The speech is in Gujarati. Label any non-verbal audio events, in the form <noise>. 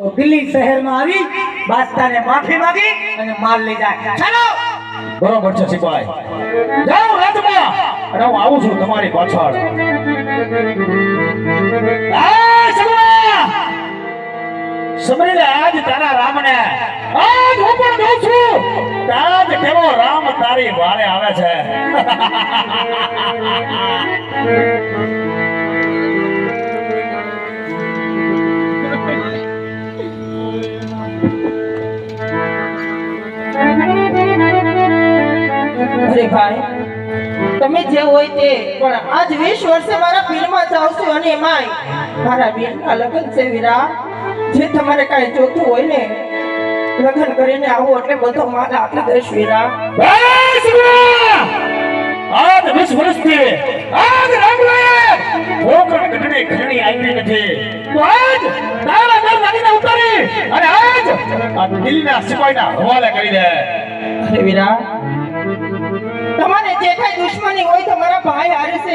તો દિલ્હી શહેરમાં આવી, બાદશાહને માફી માંગી અને માલ લઈ જાય. ચાલો! બરોબર છે, સિપાઈ. જાઓ રાજમાં. અને હું આવું છું તમારી પાછળ. સમરી આજ તારા રામને, આજ હું પણ જોઉં રામ તારી વારે આવે છે. <laughs> અરે ભાઈ તમે જે હોય તે પણ આજ વીસ વર્ષે મારા પીરમાં જાવ છો અને એમાંય મારા બેનના લગ્ન છે વીરા. જે તમારે કાંઈ જોતું હોય ને લગ્ન કરીને આવો એટલે બધો માલ આપી દઈશ વીરા. આજ વીસ વર્ષથી આજ રામલાએ ભોગણ ગઢડી ખરણી આવી નથી. તો આજ તારા ઘર લાગીને ઉતારી અને આજ આ દિલ્હીના સિપાહીના હવાલે કરી દે. અરે વીરા જે કઈ દુશ્મની હોય તો મારા ભાઈ હારે છે.